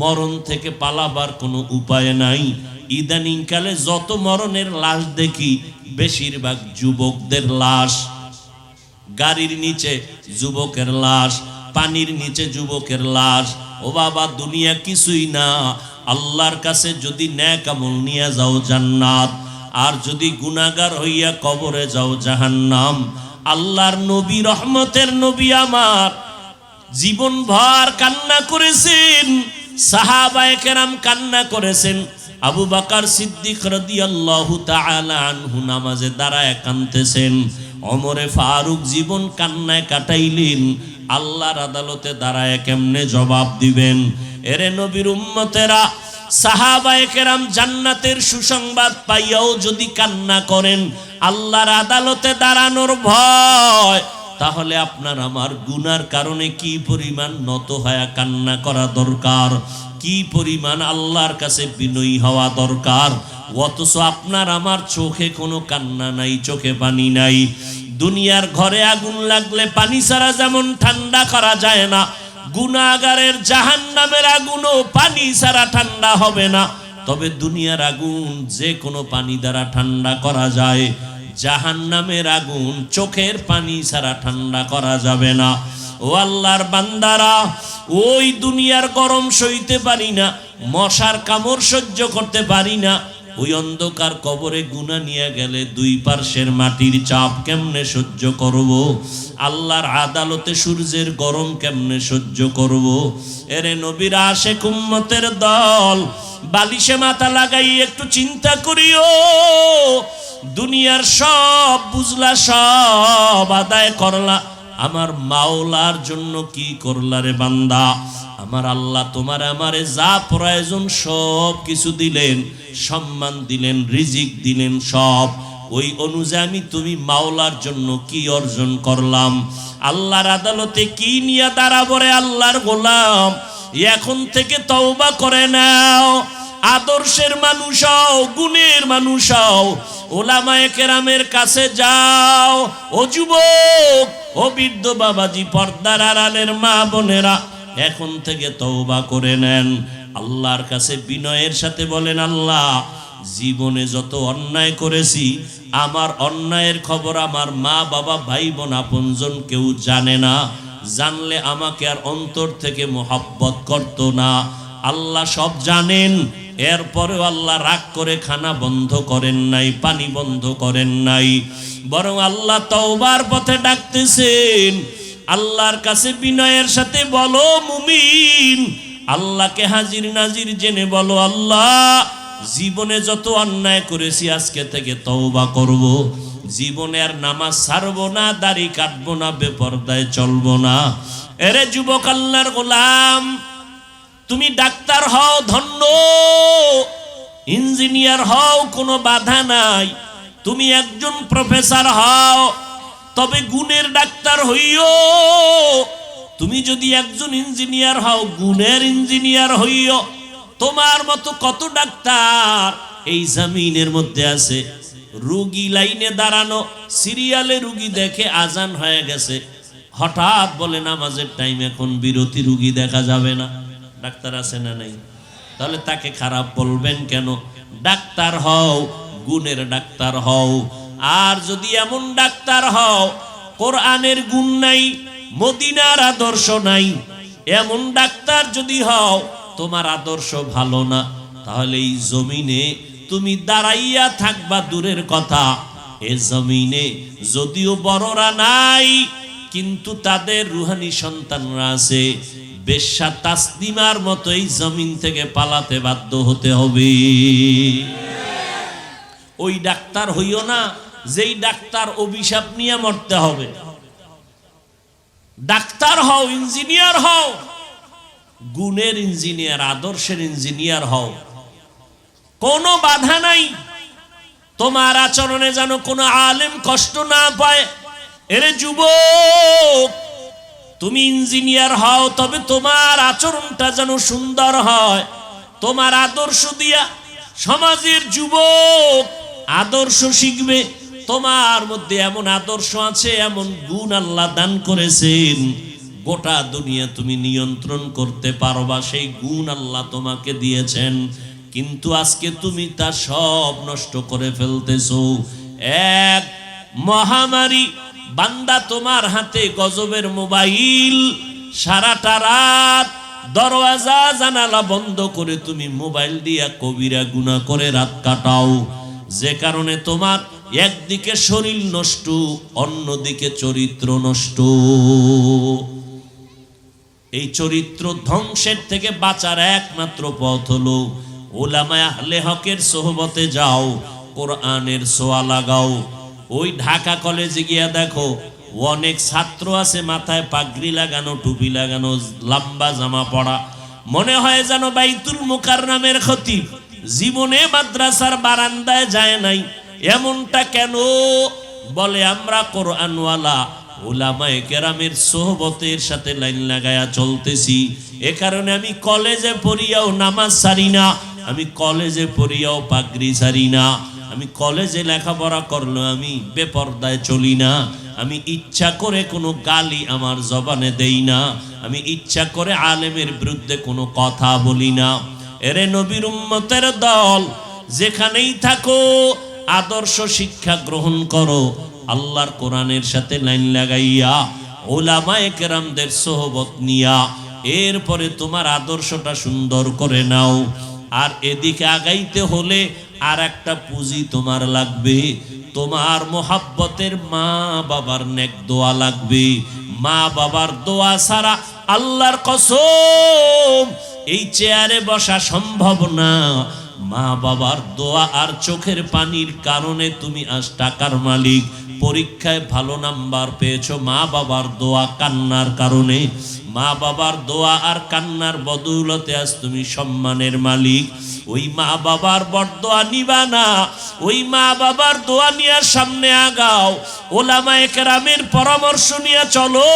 মরণ থেকে পালাবার কোনো উপায় নাই। ইদানিং কালে যত মরণের লাশ দেখি, বেশিরভাগ যুবকদের লাশ, গাড়ির নিচে যুবকের লাশ, পানির নিচে যুবকের লাশ। ও বাবা, দুনিয়া কিছুই না। আল্লাহর কাছে যদি ন্যাক আমল নিয়ে যাও জান্নাত, আর যদি গুনাগার হইয়া কবরে যাও জাহান্নাম। আল্লাহর নবী, রহমতের নবী আমার জীবন ভর কান্না করেছেন। সাহাবায়ে কান্না করেছেন। আবু বাকার সিদ্দিক রাদিয়াল্লাহু তাআলা আনহু নামাজে দাঁড়ায় কাঁদতেছেন। অমরে ফারুক জীবন কান্নায় কাটাইলেন। আল্লাহর আদালতে দাঁড়ায় কেমনে জবাব দিবেন? এরে নবীর উম্মতেরা সাহাবায়ে জান্নাতের সুসংবাদ পাইয়াও যদি কান্না করেন, আল্লাহর আদালতে দাঁড়ানোর ভয়। তাহলে আপনার আমার গুনার কারণে কি পরিমাণ নত হয়া কান্না করা দরকার? কি পরিমাণ আল্লাহর কাছে বিনয়ী হওয়া দরকার? অথচ আপনার আমার চোখে কোনো কান্না নাই, চোখে পানি নাই। দুনিয়ার ঘরে আগুন লাগলে পানি ছাড়া যেমন ঠান্ডা করা যায় না গুনাগারের জাহান নামের আগুনও পানি ছাড়া ঠান্ডা হবে না। তবে দুনিয়ার আগুন যে কোনো পানি দ্বারা ঠান্ডা করা যায়। জাহান নামের আগুন চোখের পানি ছাড়া ঠান্ডা করা যাবে না। ও আল্লাহর বান্দারা, ওই দুনিয়ার গরম সইতে পারি না, মশার কামড় সহ্য করতে পারি না। ওই অন্ধকার কবরে গুনা নিয়ে গেলে দুই পার্শ্বের মাটির চাপ কেমনে সহ্য করব? আল্লাহর আদালতে সূর্যের গরম কেমনে সহ্য করব? এরে নবীরা আসে কুম্মতের দল, বালিশে মাথা লাগাই একটু চিন্তা করিও। দুনিয়ার সব বুঝলা, সব আদায় করলা। আমার মাওলার জন্য কি করলা রে বান্দা? আমার আল্লাহ তোমার আমারে যা প্রয়োজন সব কিছু দিলেন, সম্মান দিলেন, রিজিক দিলেন সব। ওই অনুযায়ী আমি তুমি মাওলার জন্য কি অর্জন করলাম? আল্লাহর আদালতে কি নিয়ে দাঁড়াবো রে আল্লাহর গোলাম? এখন থেকে তওবা করে নাও। আদর্শের মানুষ হও, গুণের মানুষ হও, ওলামায়ে কেরামের কাছে যাও। ও যুবক, ও বৃদ্ধ বাবাজি, পর্দার আড়ালের মা বোনেরা, এখন থেকে তওবা করে নেন। আল্লাহর কাছে বিনয়ের সাথে বলেন, আল্লাহ, জীবনে যত অন্যায় করেছি, আমার অন্যায়ের খবর আমার মা, বাবা ভাই বোন আপনজন কেউ জানে না। জানলে আমাকে আর অন্তর থেকে মোহাব্বত করতো না। আল্লাহ সব জানেন। এরপরেও আল্লাহ রাগ করে খানা বন্ধ করেন নাই, পানি বন্ধ করেন নাই। বরং আল্লাহ তওবার পথে ডাকতেছেন, আল্লাহর কাছে বিনয়ের সাথে বলো, মুমিন। আল্লাহকে হাজির নাজির জেনে বলো, আল্লাহ, জীবনে যত অন্যায় করেছি আজকে থেকে তওবা করব। জীবনে আর নামাজ ছাড়বো না, দাড়ি কাটবো না, বেপরদায় চলবো না। এরে যুবক আল্লাহর গোলাম তুমি ডাক্তার হও, ধন্য। ইঞ্জিনিয়ার হও, কোনো বাধা নাই। তুমি একজন প্রফেসর হও, তবে গুণের ডাক্তার হইও। তুমি যদি একজন ইঞ্জিনিয়ার হও, গুণের ইঞ্জিনিয়ার হইও। তোমার মতো কত ডাক্তার এই জামিনের মধ্যে আছে? রুগী লাইনে দাঁড়ানো, সিরিয়ালে রুগী দেখে আজান হয়ে গেছে। হঠাৎ বলে, নামাজের টাইম এখন বিরতি রুগী দেখা যাবে না। ডাক্তার আছে না নাই? তাহলে তাকে খারাপ বলবেন কেন? ডাক্তার হও, গুণের ডাক্তার হও। আর যদি এমন ডাক্তার হও, কোরআনের গুণ নাই, মদিনার আদর্শ নাই, এমন ডাক্তার যদি হও, তোমার আদর্শ ভালো না, তাহলে এই জমিনে তুমি দাঁড়াইয়া থাকবা দূরের কথা। এ জমিনে যদিও বড়রা নাই, কিন্তু তাদের রুহানি সন্তানরা আছে। বেশ্যা তাসলিমার মতো এই জমিন থেকে পালাতে বাধ্য হতে হবে। ওই ডাক্তার হইও না, যেই ডাক্তার অভিশাপ নিয়ে মরতে হবে। ডাক্তার হও, ইঞ্জিনিয়ার হও, গুণের ইঞ্জিনিয়ার, আদর্শের ইঞ্জিনিয়ার হও। কোনো বাধা নাই। তোমার আচরণে যেন কোনো আলেম কষ্ট না পায়। এরে যুবক তুমি ইঞ্জিনিয়ার হও, তবে তোমার আচরণটা যেন সুন্দর হয়। তোমার আদর্শ দিয়া সমাজের যুবক আদর্শ শিখবে। তোমার মধ্যে এমন আদর্শ আছে, এমন গুণ আল্লাহ দান করেছেন। গোটা দুনিয়া তুমি নিয়ন্ত্রণ করতে পারবা, সেই গুণ আল্লাহ তোমাকে দিয়েছেন। কিন্তু আজকে তুমি তা সব নষ্ট করে ফেলতেছো। এক মহামারী বান্দা তোমার হাতে গজবের মোবাইল, সারাটা রাত দরওয়াজা, জানালা বন্ধ করে তুমি মোবাইল দিয়া কবিরা গুণা করে রাত কাটাও। যে কারণে তোমার একদিকে শরীর নষ্ট, অন্যদিকে চরিত্র নষ্ট। এই চরিত্র ধ্বংসের থেকে বাঁচার একমাত্র পথ হলো ওলামায় আহলে হকের সোহবতে যাও, কোরআনের সোয়া লাগাও। ওই ঢাকা কলেজে গিয়া দেখো, অনেক ছাত্র আছে মাথায় পাগড়ি লাগানো, টুপি লাগানো, লম্বা জামা পড়া। মনে হয় যেন বাইতুল মুকার নামের খতিব। জীবনে মাদ্রাসার বারান্দায় যায় নাই। এমনটা কেন? বলে, আমরা কোরআনওয়ালা ওলামায়ে কেরামের সোহবতের সাথে লাইন লাগায়া চলতেছি। এ কারণে আমি কলেজে পড়িয়াও নামাজ সারি না, আমি কলেজে পড়িয়াও পাগড়ি সারি না। আমি কলেজে লেখাপড়া করল আমি বেপর্দায় চলি না। আমি ইচ্ছা করে কোনো গালি আমার জবানে দেই না। আমি ইচ্ছা করে আলেমের বিরুদ্ধে কোনো কথা বলি না। এরে নবীর উম্মতের দল, যেখানেই থাকো, আদর্শ শিক্ষা গ্রহণ করো। আল্লাহর কোরআনের সাথে লাইন লাগাইয়া, ওলামায়ে কেরামদের সোহবত নিয়া, এরপরে তোমার আদর্শটা সুন্দর করে নাও। আর এদিকে আগাইতে হলে আর একটা পুঁজি তোমার লাগবে। তোমার মোহাব্বতের মা বাবার নেক দোয়া লাগবে। মা বাবার দোয়া ছাড়া আল্লাহর কসম এই চেয়ারে বসা সম্ভব না। মা বাবার দোয়া আর চোখের পানির কারণে তুমি আজ টাকার মালিক। পরীক্ষায় ভালো নাম্বার পেয়েছ, মা বাবার দোয়া কান্নার কারণে। মা বাবার দোয়া আর কান্নার বদৌলতে আজ তুমি সম্মানের মালিক। ওই মা বাবার বরদোয়া নিবা না, ওই মা বাবার দোয়া নিয়ে সামনে আগাও। ওলামায়ে কেরামের পরামর্শ নিয়ে চলো।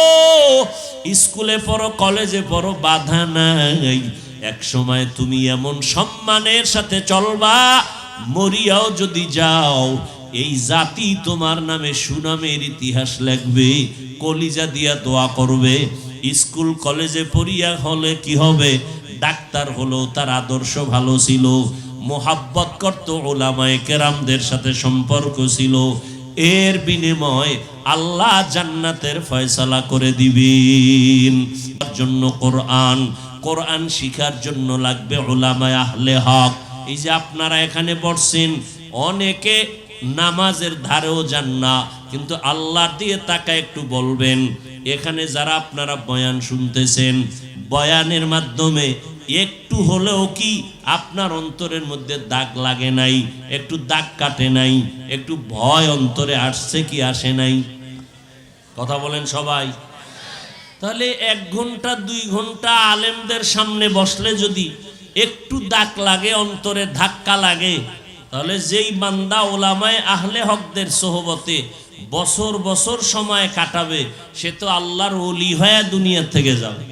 স্কুলে পড়ো, কলেজে পড়ো, বাধা নাই। এক সময় তুমি এমন সম্মানের সাথে চলবা, মরিয়াও যদি যাও এই জাতি তোমার নামে সুনামের ইতিহাস লিখবে, কলিজা দিয়া দোয়া করবে। স্কুল, কলেজে পড়িয়া হলে কি হবে? ডাক্তার হলো তার আদর্শ ভালো ছিল, মোহাব্বত করত ওলামায়ে কেরামদের সাথে সম্পর্ক ছিল। এর বিনিময় আল্লাহ জান্নাতের ফয়সালা করে দিবেন। তার জন্য কোরআন কোরআন শিখার জন্য লাগবে ওলামায় আহলে হক। এই যে আপনারা এখানে পড়ছেন, অনেকে নামাজের ধারেও যান না। কিন্তু আল্লাহর দিয়ে তাকা একটু বলবেন, এখানে যারা আপনারা বয়ান শুনতেছেন, বয়ানের মাধ্যমে একটু হলেও কি আপনার অন্তরের মধ্যে দাগ লাগে নাই, একটু দাগ কাটে নাই, একটু ভয় অন্তরে আসছে কি আসে নাই? কথা বলেন সবাই। তাহলে এক ঘণ্টা, দুই ঘণ্টা আলেমদের সামনে বসলে যদি একটু দাগ লাগে, অন্তরে ধাক্কা লাগে তাহলে যেই বান্দা ওলামায় আহলে হকদের সোহবতে বছর বছর সময় কাটাবে, সে তো আল্লাহর অলি হয়ে দুনিয়া থেকে যাবে।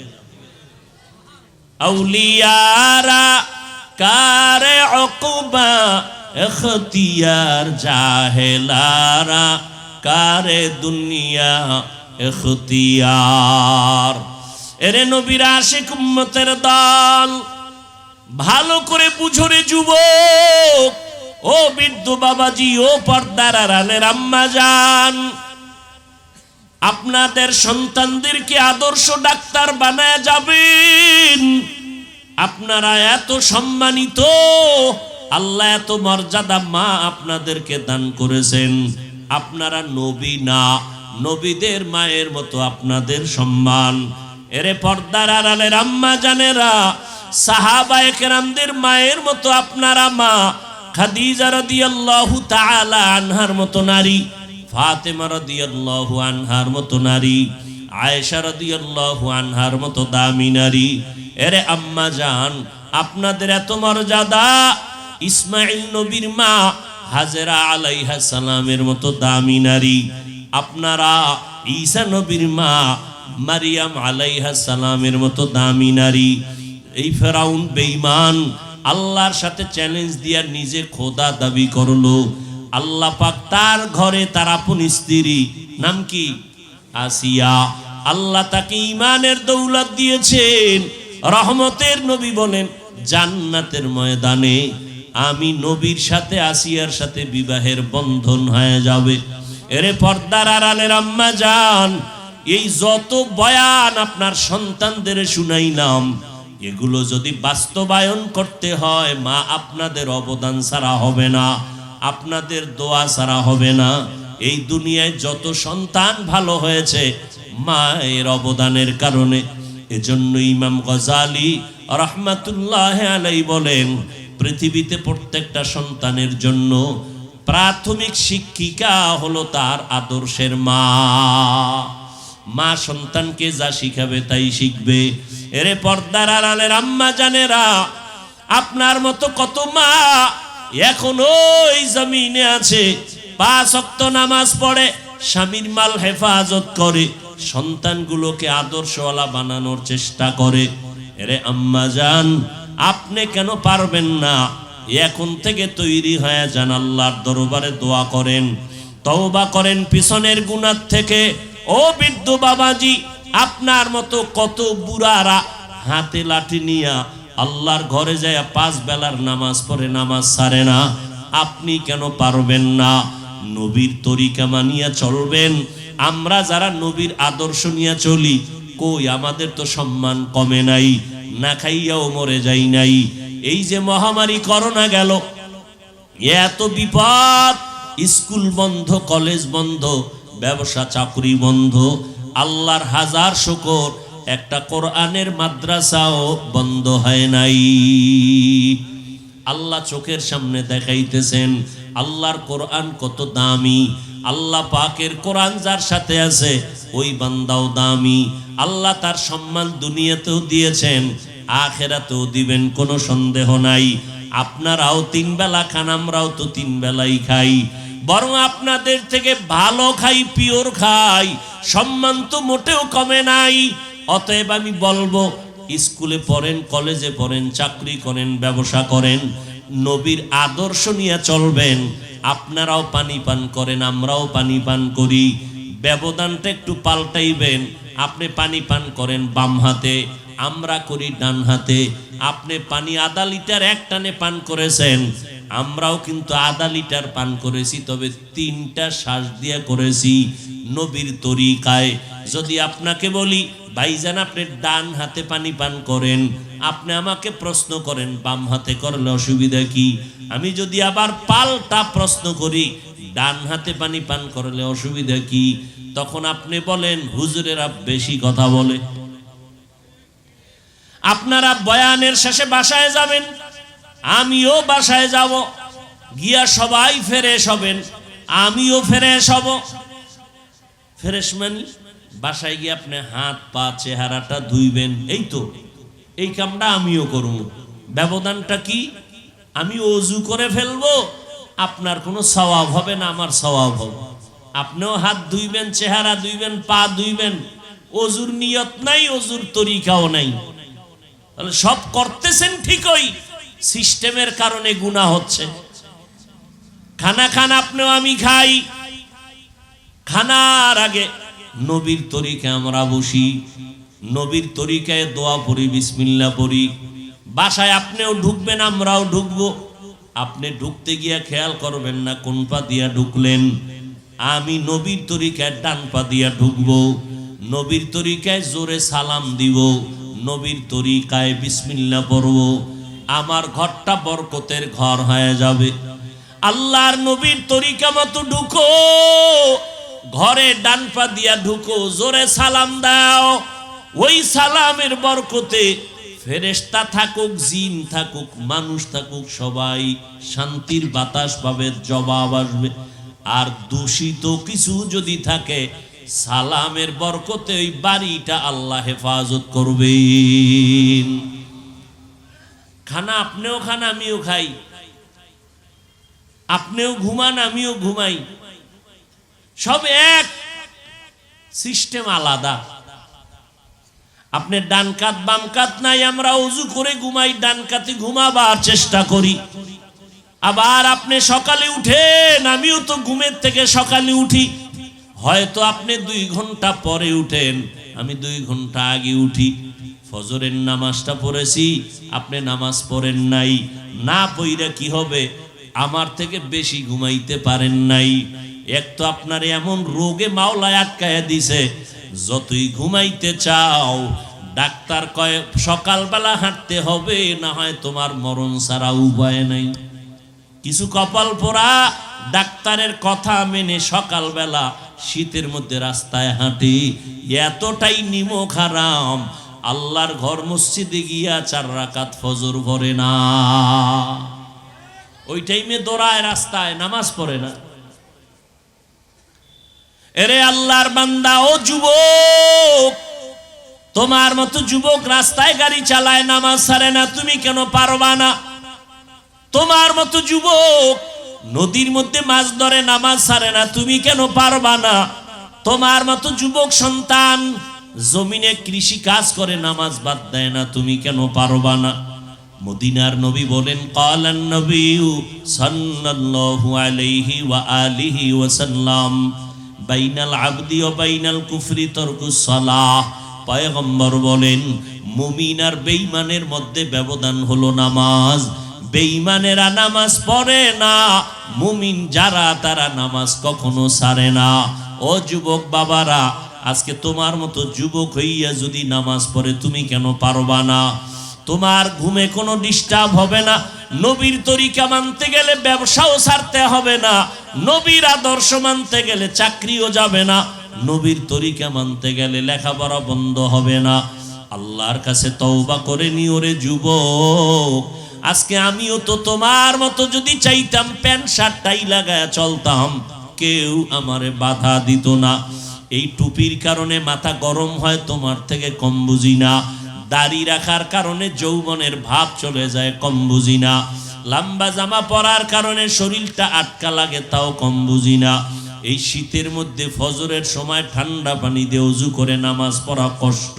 আউলিয়ারা কারে অকুবা, এখতিয়ার জাহেলারা কারে দুনিয়া, এখতিয়ার। এরে নবীর আশিক উম্মতের দল, ভালো করে বুঝরে যুবক। ও বৃদ্ধ বাবাজি, ও পর্দার আড়ালের আম্মা যান আপনাদের সন্তানদেরকে আদর্শ ডাক্তার বানায় যাবেন। আপনারা এত সম্মানিত, আল্লাহ এত মর্যাদা মা আপনাদেরকে দান করেছেন। আপনারা নবী না, নবীদের মায়ের মতো আপনাদের সম্মান। এরে পর্দার আড়ালের আম্মা জানেরা সাহাবায়ে কেরামদের মায়ের মতো আপনারা মা খাদিজা রাদিয়াল্লাহু তাআলা আনহার মতো নারী, ফাতেমা রাদিয়াল্লাহু আনহার মতো নারী, আয়েশা রাদিয়াল্লাহু আনহার মতো দামি নারী। এরে আম্মা জান, আপনাদের এত মর্যাদা ইসমাইল নবীর মা হাজেরা আলাইহা সালামের মতো দামি নারী। আপনারা ঈসা নবীর মা মারিয়াম আলাইহা সালামের মতো দামি নারী। এই ফেরাউন বেঈমান আল্লাহর সাথে চ্যালেঞ্জ দিয়া নিজে খোদা দাবি করল। আল্লাহ পাক তার ঘরে তার আপন স্ত্রী, নাম কি? আসিয়া। আল্লাহ তাকে ইমানের দৌলত দিয়েছেন, রহমতের নবী বলেন, জান্নাতের ময়দানে আমি নবীর সাথে, আসিয়ার সাথে বিবাহের বন্ধন হয়ে যাবে। এরে পর্দার আড়ালের আম্মা যান এই যত বয়ান আপনার সন্তানদের শুনাইলাম এগুলো যদি বাস্তবায়ন করতে হয়, মা আপনাদের অবদান ছাড়া হবে না, আপনাদের দোয়া ছাড়া হবে না। এই দুনিয়ায় যত সন্তান ভালো হয়েছে, মায়ের অবদানের কারণে। এজন্য ইমাম গজালি রহমাতুল্লাহ আলাই বলেন, পৃথিবীতে প্রত্যেকটা সন্তানের জন্য প্রাথমিক শিক্ষিকা হলো তার আদর্শের মা। মা সন্তানকে যা শিখাবে তাই শিখবে। এরে পর্দার আড়ালের আম্মা জানেরা, আপনার মতো কত মা এখন ওই জমিনে আছে। পাঁচ অক্ত নামাজ পড়ে, স্বামীর মাল হেফাজত করে, সন্তানগুলোকে আদর্শওয়ালা বানানোর চেষ্টা করে। এরে আম্মা যান আপনি কেন পারবেন না? এখন থেকে তৈরি হয়ে যান আল্লাহর দরবারে দোয়া করেন, তওবা করেন পিছনের গুনার থেকে। ও বৃদ্ধ বাবাজি আপনার মতো কত বুড়ারা হাতে লাঠি নিয়া আল্লাহর ঘরে যায় পাঁচ বেলার নামাজ পড়ে নামাজ সারে না। আপনি কেন পারবেন না? নবীর তরিকা মানিয়া চলবেন। আমরা যারা নবীর আদর্শ নিয়ে চলি, কই আমাদের তো সম্মান কমে নাই, না খাইয়াও মরে যাই নাই। এই যে মহামারী করোনা গেল, এত বিপদ, স্কুল বন্ধ, কলেজ বন্ধ, ব্যবসা চাকরি বন্ধ আল্লাহর হাজার শুকর, একটা কোরআনের মাদ্রাসাও বন্ধ হয় নাই। আল্লাহ চোখের সামনে দেখাইতেছেন, আল্লাহর কোরআন কত দামি, আল্লাহ পাকের কোরআন যার সাথে আছে, ওই বান্দাও দামি। আল্লাহ তার সম্মান দুনিয়াতেও দিয়েছেন, আখেরাতেও দিবেন, কোনো সন্দেহ নাই। আপনারাও তিন বেলা খান, আমরাও তো তিন বেলাই খাই। বরং আপনাদের থেকে ভালো খাই, পিওর খাই, সম্মান তো মোটেও কমে নাই। অতএব আমি বলব, স্কুলে পড়েন, কলেজে পড়েন, চাকরি করেন, ব্যবসা করেন, নবীর আদর্শ নিয়ে চলবেন। আপনারাও পানি পান করেন, আমরাও পানি পান করি। ব্যবধানটা একটু পাল্টাইবেন। আপনি পানি পান করেন বাম হাতে, আমরা করি ডান হাতে। আপনি পানি আধা লিটার এক টানে পান করেছেন। আমরাও কিন্তু আধা লিটার পান করেছি, তবে তিনটা শ্বাস দিয়ে করেছি নবীর তরিকায়। যদি আপনাকে বলি, ভাইজান, আপনি ডান হাতে পানি পান করেন, আপনি আমাকে প্রশ্ন করেন, বাম হাতে করলে অসুবিধা কি? আমি যদি আবার পাল্টা প্রশ্ন করি, ডান হাতে পানি পান করলে অসুবিধা কি? তখন আপনি বলেন, হুজুরেরা বেশি কথা বলে। আপনারা বয়ানের শেষে বাসায় যাবেন। আমিও বাসায় যাব, গিয়া সবাই ফেরেশ হবেন, আমিও ফেরেশ হব। ফেরেশ মানি বাসায় গিয়ে আপনি হাত, পা, চেহারাটা ধুইবেন, এই তো। এই কামটা আমিও করব। ব্যবধানটা কি? আমি অজু করে ফেলব, আপনার কোনো স্বভাব হবে না, আমার স্বভাব হবে। আপনিও হাত ধুইবেন, চেহারা ধুইবেন, পা ধুইবেন, অজুর নিয়ত নাই, অজুর তরিকাও নাই। তাহলে সব করতেছেন ঠিকই সিস্টেমের কারণে গুণা হচ্ছে। খানা খান আপনিও আমি খাই। খানার আগে নবীর তরিকায় আমরা বসি। নবীর তরিকায় দোয়া পড়ি বিসমিল্লা পড়ি। বাসায় আপনিও ঢুকবেন, আমরাও ঢুকবো। আপনি ঢুকতে গিয়া খেয়াল করবেন না কোন পা দিয়া ঢুকলেন। আমি নবীর তরিকায় ডান পা দিয়া ঢুকবো। নবীর তরিকায় জোরে সালাম দিব। নবীর তরিকায় বিসমিল্লা পড়ব। আমার ঘরটা বরকতের ঘর হয়ে যাবে। আল্লাহর নবীর তরিকা মতো ঢুকো। ঘরে ডান পা দিয়া ঢুকো, জোরে সালাম দাও। ওই সালামের বরকতে ফেরেশতা থাকুক, জিন থাকুক, মানুষ থাকুক, সবাই শান্তির বাতাস পাবে, জবাব আসবে। আর দূষিত কিছু যদি থাকে, সালামের বরকতে ওই বাড়িটা আল্লাহ হেফাজত করবেন। খানা আপনিও খান, আমিও খাই। আপনিও ঘুমান, আমিও ঘুমাই। সব এক সিস্টেম আলাদা। আপনি ডান কাত, বাম কাত নাই, আমরা উজু করে ঘুমাই, ডান কাতে ঘুমাবার চেষ্টা করি। আবার আপনি সকালে উঠেন, আমিও তো ঘুমের থেকে সকালে উঠি। হয়তো আপনি দুই ঘণ্টা পরে উঠেন, আমি দুই ঘণ্টা আগে উঠি। ফজরের নামাজটা পড়েছি, আপনি নামাজ পড়েন নাই। না পইরা কি হবে? আমার থেকে বেশি ঘুমাইতে পারেন নাই। এক তো আপনার এমন রোগে মাওলায় আটকায়া দিছে, যতই ঘুমাইতে চাও, ডাক্তার কয়, সকালবেলা হাঁটতে হবে, না হয় তোমার মরণ ছাড়া উপায় নাই। কিছু কপাল পোড়া, ডাক্তারের কথা মেনে সকালবেলা শীতের মধ্যে রাস্তায় হাঁটি, এতটাই নিমক হারাম আল্লাহর ঘর মসজিদে গিয়া চার রাকাত ফজর ভরে না। ওই টাইমে দৌড়ায় রাস্তায়, নামাজ পড়ে না। এরে আল্লাহর বান্দা, ও যুবক, তোমার মতো যুবক রাস্তায় গাড়ি চালায়, নামাজ সারে না, তুমি কেন পারবা না? তোমার মতো যুবক নদীর মধ্যে মাছ ধরে, নামাজ সারে না, তুমি কেন পারবা না? তোমার মতো যুবক সন্তান জমিনে কৃষি কাজ করে, নামাজ বাদ দেয় না। তুমি কেন পারবা না? মদিনার নবী বলেন, কালান নবী সাল্লাল্লাহু আলাইহি ওয়া আলিহি ওয়াসাল্লাম, বাইনাল আবদি ও বাইনাল কুফরি তরকুস সালাহ। পয়গম্বর বলেন, মুমিন আর বেঈমানের মধ্যে ব্যবধান হলো নামাজ। বেঈমানেরা নামাজ পড়ে না, মুমিন যারা তারা নামাজ কখনো সারে না। ও যুবক বাবারা আজকে তোমার মতো যুবক হইয়া যদি নামাজ পড়ে, তুমি কেন পারবা না? তোমার ঘুমে কোনো ডিস্টার্ব হবে না। নবীর তরিকা মানতে গেলে ব্যবসাও ছাড়তে হবে না। নবীর আদর্শ মানতে গেলে চাকরিও যাবে না। নবীর তরিকা মানতে গেলে লেখাপড়া বন্ধ হবে না। আল্লাহর কাছে তওবা করে নিওরে যুবক। আজকে আমিও তো তোমার মতো যদি চাইতাম, প্যান্ট শার্টটাই লাগায় চলতাম, কেউ আমারে বাধা দিত না। এই টুপির কারণে মাথা গরম হয়, তোমার থেকে কম বুঝি না। দাড়ি রাখার কারণে যৌবনের ভাব চলে যায় কম বুঝি না। লম্বা জামা পরার কারণে শরীরটা আটকা লাগে, তাও কম বুঝি না। এই শীতের মধ্যে ফজরের সময় ঠান্ডা পানি দিয়ে উজু করে নামাজ পড়া কষ্ট,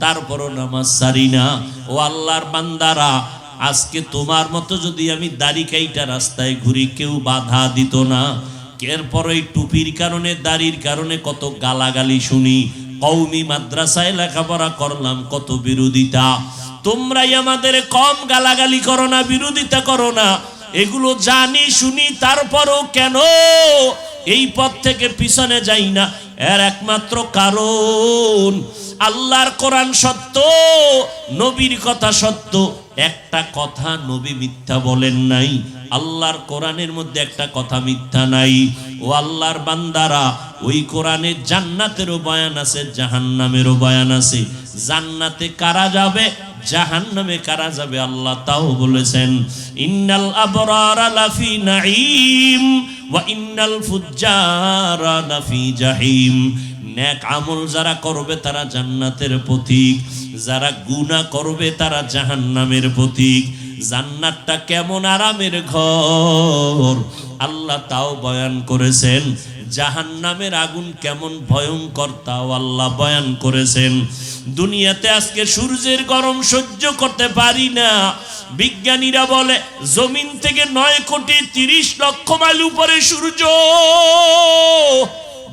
তারপরও নামাজ সারি না। ও আল্লাহর বান্দারা, আজকে তোমার মতো যদি আমি দাড়ি কাইটা রাস্তায় ঘুরি, কেউ বাধা দিত না। এরপর এই টুপির কারণে, দাড়ির কারণে কত গালাগালি শুনি। কৌমি মাদ্রাসায় লেখাপড়া করলাম কত বিরোধিতা। তোমরাই আমাদের কম গালাগালি করো না, বিরোধিতা করো না। এগুলো জানি, শুনি, তারপরও কেন? এই পথ থেকে পিছনে যাই না, এর একমাত্র কারণ। আল্লাহর কোরআন সত্য, নবীর কথা সত্য। একটা কথা নবী মিথ্যা বলেন নাই। আল্লাহর কোরআনের মধ্যে একটা কথা মিথ্যা নাই। ও আল্লাহর বান্দারা, ওই কোরআনের জান্নাতেরও বয়ান আছে, জাহান্নামেরও বয়ান আছে। জান্নাতে কারা যাবে? জাহান্নামে কারা যাবে আল্লাহ তাও বলেছেন, ইন্নাল আবরারা লাফি নাঈম ওয়া ইন্নাল ফুজ্জারা লাফি জাহিম। নেক আমল যারা করবে তারা জান্নাতের প্রতীক। যারা গুনাহ করবে তারা জাহান্নামের প্রতীক। জান্নাতটা কেমন আরামের ঘর। আল্লাহ তাও বয়ান করেছেন, জাহান্নামের আগুন কেমন ভয়ঙ্কর তাও আল্লাহ বয়ান করেছেন। দুনিয়াতে আজকে সূর্যের গরম সহ্য করতে পারি না। বিজ্ঞানীরা বলে, জমিন থেকে নয় কোটি তিরিশ লক্ষ মাইল উপরে সূর্য।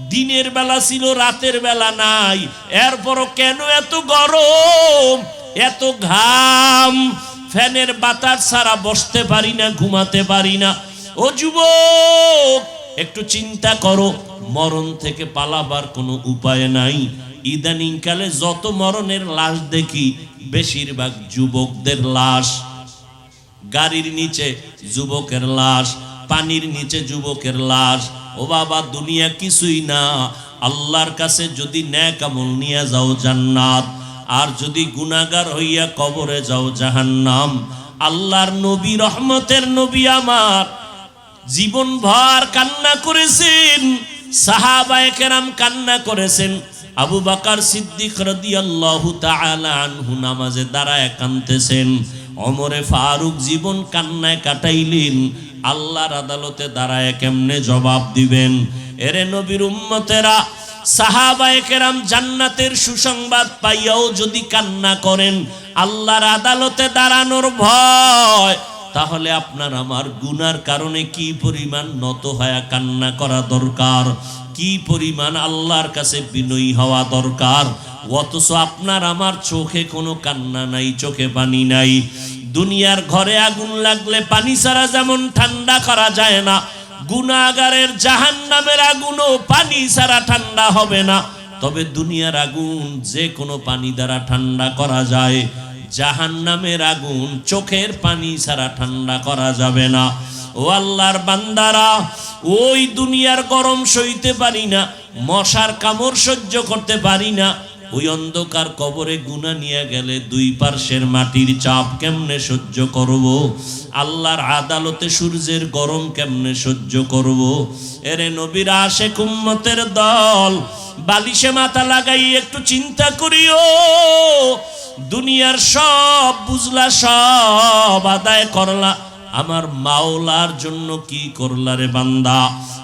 দিনের বেলা ছিল, রাতের বেলা নাই। এরপরও কেন এত গরম? এত ঘাম? ফ্যানের বাতাস ছাড়া বসতে পারি না, ঘুমাতে পারি না। ও যুবক, একটু চিন্তা করো, মরণ থেকে পালাবার কোনো উপায় নাই। ইদানিং কালে যত মরণের লাশ দেখি, বেশিরভাগ যুবকদের লাশ। গাড়ির নিচে যুবকের লাশ, পানির নিচে যুবকের লাশ। ও বাবা, দুনিয়া কিছুই না। আল্লাহর কাছে যদি ন্যাক আমল নিয়ে যাও জান্নাত, আর যদি গুনাগার হইয়া কবরে যাও জাহান্নাম। আল্লাহর নবী রহমতের নবী আমার। জীবন ভর কান্না করেছেন, সাহাবায়ে কেরাম কান্না করেছেন। আবু বাকার সিদ্দিক রাদিয়াল্লাহু তাআলা আনহু নামাজে দাঁড়ায় কানতেছেন অমরে ফারুক জীবন কান্নায় কাটাইলেন। আল্লাহর আদালতে দাঁড়ায় কেমনে জবাব দিবেন? এরে নবীর উম্মতেরা, সাহাবায়ে কেরাম জান্নাতের সুসংবাদ পাইয়াও যদি কান্না করেন, আল্লাহর আদালতে দাঁড়ানোর ভয়, তাহলে আপনার আমার গুনার কারণে কি পরিমাণ নত হয়ে কান্না করা দরকার? কি পরিমাণ আল্লাহর কাছে বিনয়ী হওয়া দরকার? অথচ আপনার আমার চোখে কোনো কান্না নাই, চোখে পানি নাই। দুনিয়ার ঘরে আগুন লাগলে পানি ছাড়া যেমন ঠান্ডা করা যায় না গুনাগারের জাহান নামের আগুনও পানি ছাড়া ঠান্ডা হবে না। তবে দুনিয়ার আগুন যে কোনো পানি দ্বারা ঠান্ডা করা যায় জাহান নামের আগুন চোখের পানি ছাড়া ঠান্ডা করা যাবে না। ও আল্লাহর বান্দারা, ওই দুনিয়ার গরম সইতে পারি না, মশার কামড় সহ্য করতে পারি না ওই অন্ধকার কবরে গুনা নিয়ে গেলে দুই পার্শ্বের মাটির চাপ কেমনে সহ্য করব? আল্লাহর আদালতে সূর্যের গরম কেমনে সহ্য করব? এরে নবীর আশে কুম্মতের দল, বালিশে মাথা লাগাই একটু চিন্তা করিও। দুনিয়ার সব বুঝলা সব আদায় করলা আমার মাওলার জন্য কি করলা রে বান্দা?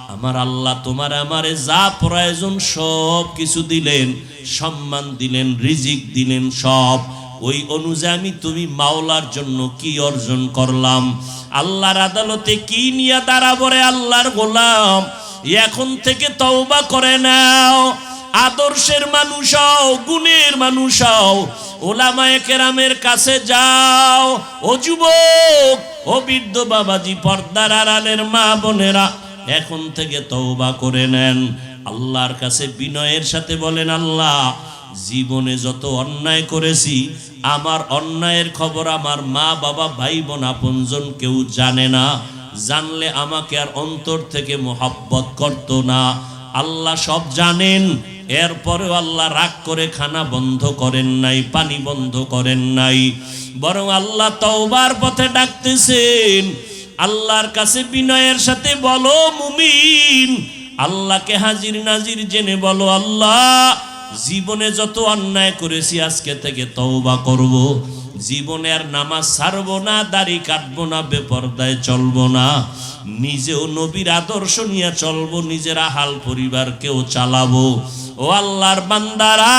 আমার আল্লাহ তোমার আমারে যা প্রয়োজন সব কিছু দিলেন, সম্মান দিলেন, রিজিক দিলেন সব। ওই অনুযায়ী আমি তুমি মাওলার জন্য কি অর্জন করলাম? আল্লাহর আদালতে কি নিয়ে দাঁড়াবো রে আল্লাহর গোলাম? এখন থেকে তওবা করে নাও। আদর্শের মানুষ হও, গুণের মানুষ হও। ওলামায়ে কেরামের কাছে যাও। ও যুবক, ও বৃদ্ধ বাবাজি, পর্দার আড়ালের মা বোনেরা, এখন থেকে তওবা করে নেন। আল্লাহর কাছে বিনয়ের সাথে বলেন, আল্লাহ, জীবনে যত অন্যায় করেছি, আমার অন্যায়ের খবর আমার মা, বাবা ভাই বোন আপনজন কেউ জানে না। জানলে আমাকে আর অন্তর থেকে মোহাব্বত করতো না। আল্লাহ সব জানেন, এরপরেও আল্লাহ রাগ করে খানা বন্ধ করেন নাই, পানি বন্ধ করেন নাই। বরং আল্লাহ তওবার পথে ডাকতেছেন, আল্লাহর কাছে বিনয়ের সাথে বলো, মুমিন। আল্লাহকে হাজির নাজির জেনে বলো, আল্লাহ, জীবনে যত অন্যায় করেছি আজকে থেকে তওবা করব। জীবনে আর নামাজ ছাড়বো না, দাড়ি কাটবো না, বেপর্দায় চলব না। নিজেও নবীর আদর্শ নিয়ে চলবো, নিজের হাল পরিবারকেও চালাবো। ও আল্লাহর বান্দারা,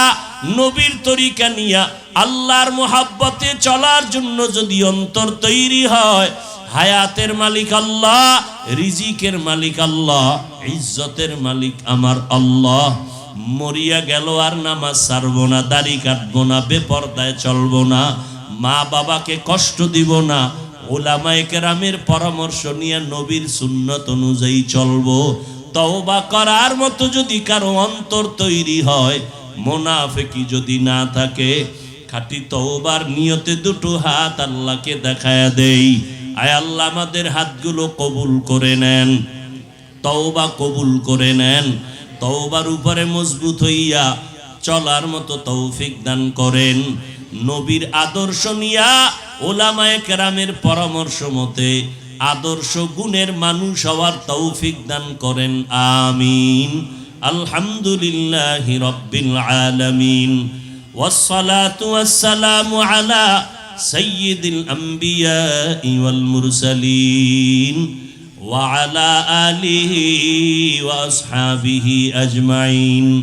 নবীর তরিকা নিয়া আল্লাহর মোহাব্বতে চলার জন্য যদি অন্তর তৈরি হয়, হায়াতের মালিক আল্লাহ, রিজিকের মালিক আল্লাহ, ইজ্জতের মালিক আমার আল্লাহ। মরিয়া গেল আর নামাজ ছাড়বো না, দাড়ি কাটবো না, বেপর্দায় চলবো না। মা বাবাকে কষ্ট দিব না। ওলামায়ে কেরামের পরামর্শ নিয়ে নবীর সুন্নত অনুযায়ী চলবো। তওবা করার মতো যদি কারও অন্তর তৈরি হয়, মোনাফেকি যদি না থাকে, খাটি তওবার নিয়তে দুটো হাত আল্লাহকে দেখায় দেই। আয় আল্লাহ, আমাদের হাতগুলো কবুল করে নেন। তওবা কবুল করে নেন। তওবার উপরে মজবুত হইয়া চলার মতো তৌফিক দান করেন। নবীর আদর্শ নিয়া ওলামায় কেরামের পরামর্শ মতে আদর্শ গুণের মানুষ হওয়ার তৌফিক দান করেন। আমিন। আলহামদুলিল্লাহ আলমিন। আলা আম্বিয়া আলিহি আজমাইন।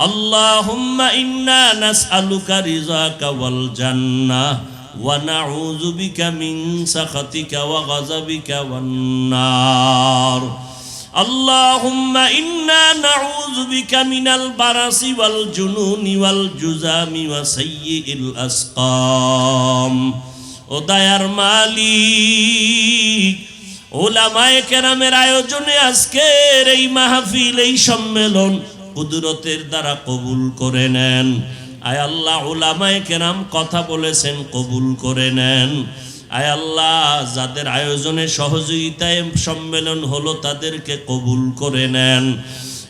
اللهم إنا نسألك رضاك والجنة ونعوذ بك من سخطك وغضبك والنار اللهم إنا نعوذ بك من البرص والجنون والجزام وسيء الأسقام ও দায়ার মালিক ওলামায়ে কেরামের আয়োজনে আজকের এই মাহফিল এই সম্মেলন কুদরতের দ্বারা কবুল করে নেন। আয় আল্লাহ ওলামায়ে কেরাম কথা বলেছেন, কবুল করে নেন। আয় আল্লাহ, যাদের আয়োজনে সহযোগিতায় সম্মেলন হলো, তাদেরকে কবুল করে নেন।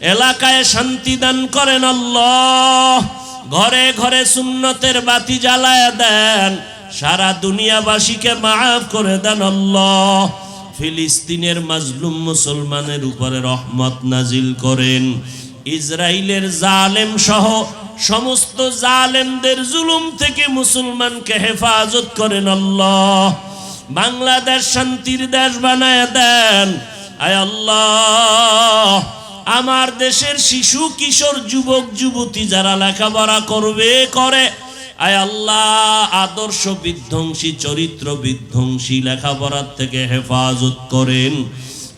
এলাকায় শান্তি দান করেন আল্লাহ। ঘরে ঘরে সুন্নতের বাতি জ্বালায় দেন। সারা দুনিয়াবাসীকে মাফ করে দেন আল্লাহ। ফিলিস্তিনের মাজলুম মুসলমানের উপরে রহমত নাজিল করেন। ইসরায়েলের জালেম সহ সমস্ত জালেমদের জুলুম থেকে মুসলমানকে হেফাজত করেন আল্লাহ। বাংলাদেশ শান্তির দেশ বানায় দেন। আয় আল্লাহ, আমার দেশের শিশু, কিশোর, যুবক, যুবতী যারা লেখাপড়া করবে, করে। আয় আল্লাহ, আদর্শ বিধ্বংসী, চরিত্র বিধ্বংসী লেখাপড়ার থেকে হেফাজত করেন।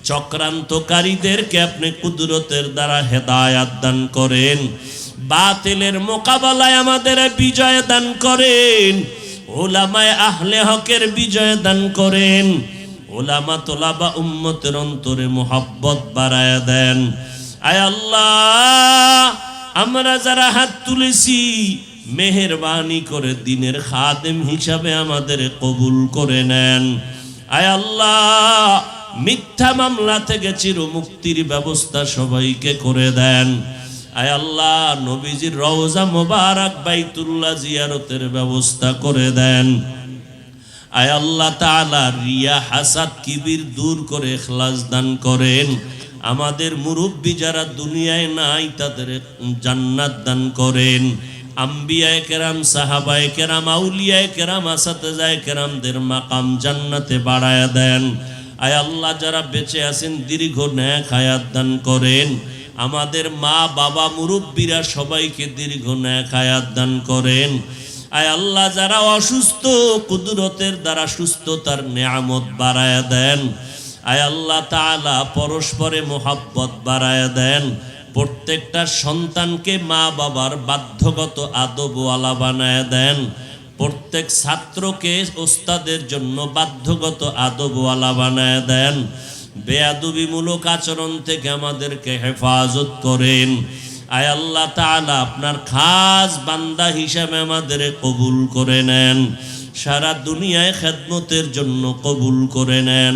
চক্রান্তকারীদেরকে আপনি কুদরতের দ্বারা হেদায়াত দান করেন, বাতিলের মোকাবেলায় আমাদের বিজয় দান করেন, ওলামায় আহলে হকের বিজয় দান করেন, ওলামা তোলাবা উম্মতের অন্তরে মোহাব্বত বাড়ায় দেন। আয় আল্লাহ, আমরা যারা হাত তুলেছি, মেহেরবানি করে দিনের খাদেম হিসাবে আমাদের কবুল করে নেন। আয় আল্লাহ মিথ্যা মামলা থেকে চির মুক্তির ব্যবস্থা সবাইকে করে দেন। আয় আল্লাহ, নবীজির রওজা মোবারক বাইতুল্লাহ জিয়ারতের ব্যবস্থা করে দেন। আয় আল্লাহ তাআলা, রিয়া হাসাদ কিবির দূর করে ইখলাস দান করেন। আমাদের মুরব্বী যারা দুনিয়ায় নাই, তাদের জান্নাত দান করেন। আম্বিয়ায় কেরাম, সাহাবায় কেরাম আউলিয়ায় কেরাম, আসাতেজায় কেরামদের মাকাম জান্নাতে বাড়ায় দেন। আয় আল্লাহ, যারা বেঁচে আছেন, দীর্ঘ ন্যাক হায়াত দান করেন। আমাদের মা, বাবা, মুরব্বীরা সবাইকে দীর্ঘ ন্যাক হায়াত দান করেন। আয় আল্লাহ, যারা অসুস্থ, কুদরতের দ্বারা সুস্থতার নিয়ামত বাড়ায় দেন। আয় আল্লাহ তাআলা, পরস্পরে মোহাব্বত বাড়ায় দেন। প্রত্যেকটা সন্তানকে মা বাবার বাধ্যগত আদবওয়ালা বানায় দেন। প্রত্যেক ছাত্রকে ওস্তাদের জন্য বাধ্যগত আদবওয়ালা বানায় দেন। বেয়াদুবিমূলক আচরণ থেকে আমাদেরকে হেফাজত করেন। আয় আল্লাহ তালা আপনার খাস বান্দা হিসাবে আমাদের কবুল করে নেন। সারা দুনিয়ায় খেদমতের জন্য কবুল করে নেন।